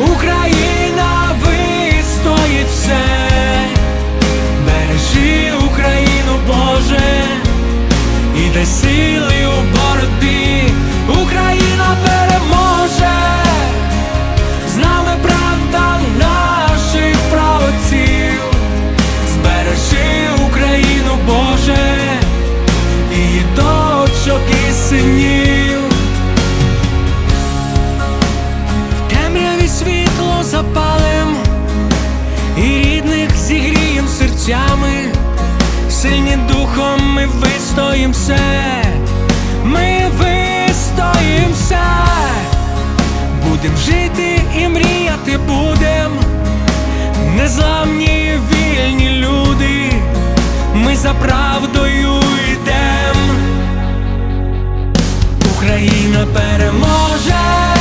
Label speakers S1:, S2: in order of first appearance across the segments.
S1: Україна вистоїть все, бережи Україну, Боже, і дай сили у боротьбі. сильні духом, ми вистоїм ми вистоїм все, будем жити і мріяти будем, незламні вільні люди, ми за правдою йдем, Україна переможе.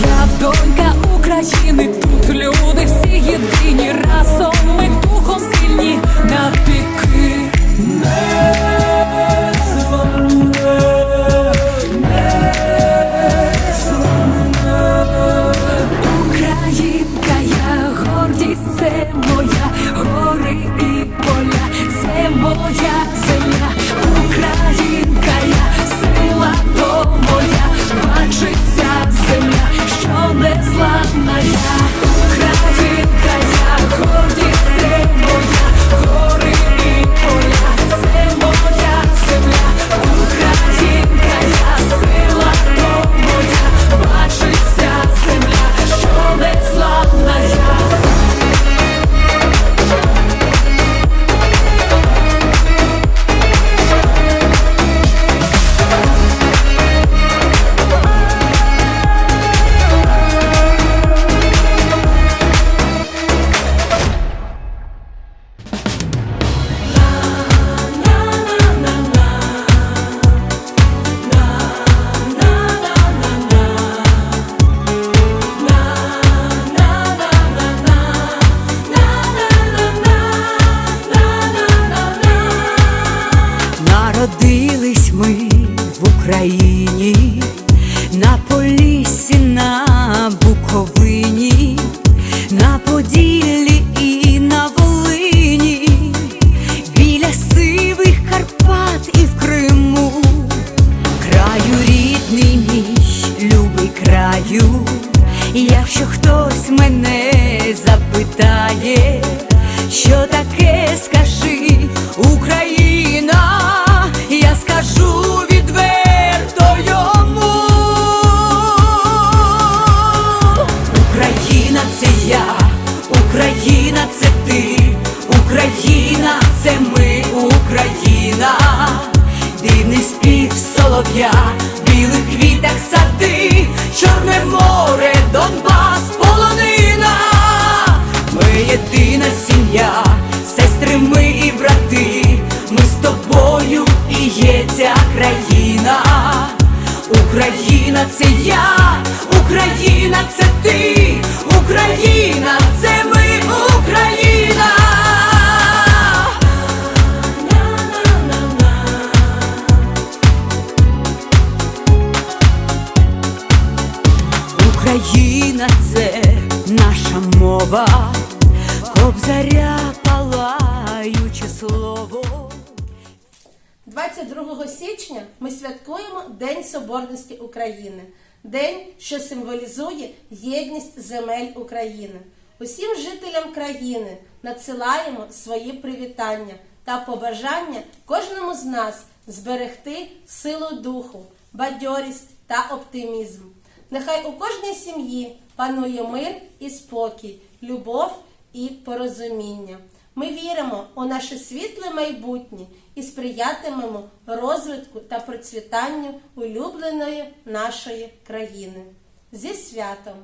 S2: Я донька України, тут люди всі єдині разом ми духом сильні на під.
S3: Ця країна, Україна це я, Україна це ти, Україна це ми, Україна. Україна це наша мова, кобзаря палаюче слово.
S4: 22 січня ми святкуємо День Соборності України, день, що символізує єдність земель України. Усім жителям країни надсилаємо свої привітання та побажання кожному з нас зберегти силу духу, бадьорість та оптимізм. Нехай у кожній сім'ї панує мир і спокій, любов і порозуміння. Ми віримо у наше світле майбутнє і сприятимемо розвитку та процвітанню улюбленої нашої країни. Зі святом!